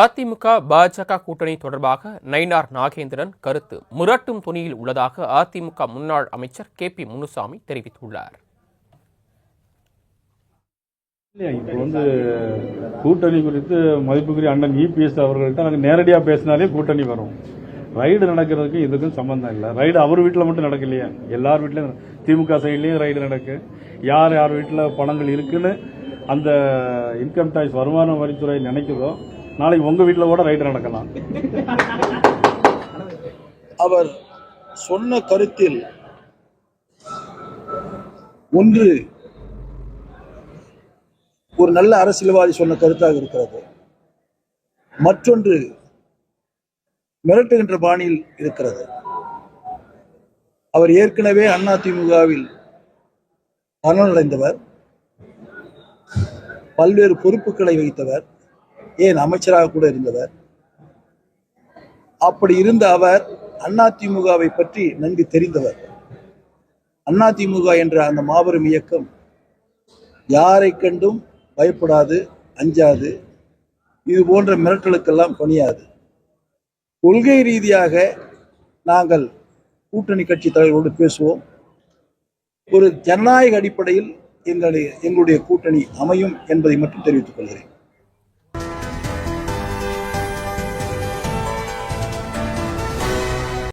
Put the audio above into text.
அதிமுக பாஜக கூட்டணி தொடர்பாக நயினார் நாகேந்திரன் கருத்து முரட்டும் துணியில் உள்ளதாக அதிமுக முன்னாள் அமைச்சர் கே பி முனுசாமி தெரிவித்துள்ளார். இல்லையா, இப்போ வந்து கூட்டணி குறித்து மதிப்புக்குரிய அண்ணன் இபிஎஸ் அவர்கள்ட்ட நாங்கள் நேரடியாக பேசினாலே கூட்டணி வரும். ரைடு நடக்கிறதுக்கு இதுக்கும் சம்பந்தம் இல்லை. ரைடு அவர் வீட்டில் மட்டும் நடக்கலையே. எல்லார் வீட்லையும் திமுக சைட்லேயும் ரைடு நடக்கு. யார் யார் வீட்டில் பணங்கள் இருக்குன்னு அந்த இன்கம் டேக்ஸ் வருமான வரித்துறை நினைக்குதோ நாளைக்கு உங்கள் வீட்டில் கூட ரைடு நடக்கலாம். அவர் சொன்ன கருத்தில் ஒன்று ஒரு நல்ல அரசியல்வாதி சொன்ன கருத்தாக இருக்கிறது. மற்றொன்று மிரட்டுகின்ற பாணியில் இருக்கிறது. அவர் ஏற்கனவே அதிமுகவில் மரணமடைந்தவர் பல்வேறு பொறுப்புகளை வைத்தவர் ஏன் அமைச்சராக கூட இருந்தவர்? அப்படி இருந்த அவர் அதிமுகவை பற்றி நன்கு தெரிந்தவர். அதிமுக என்ற அந்த மாபெரும் இயக்கம் யாரை கண்டும் பயப்படாது அஞ்சாது. இது போன்ற மிரட்டலுக்கெல்லாம் பணியாது. கொள்கை ரீதியாக நாங்கள் கூட்டணி கட்சி தலைவர்களோடு பேசுவோம். ஒரு ஜனநாயக அடிப்படையில் எங்களுடைய எங்களுடைய கூட்டணி அமையும் என்பதை மட்டும் தெரிவித்துக் கொள்கிறேன்.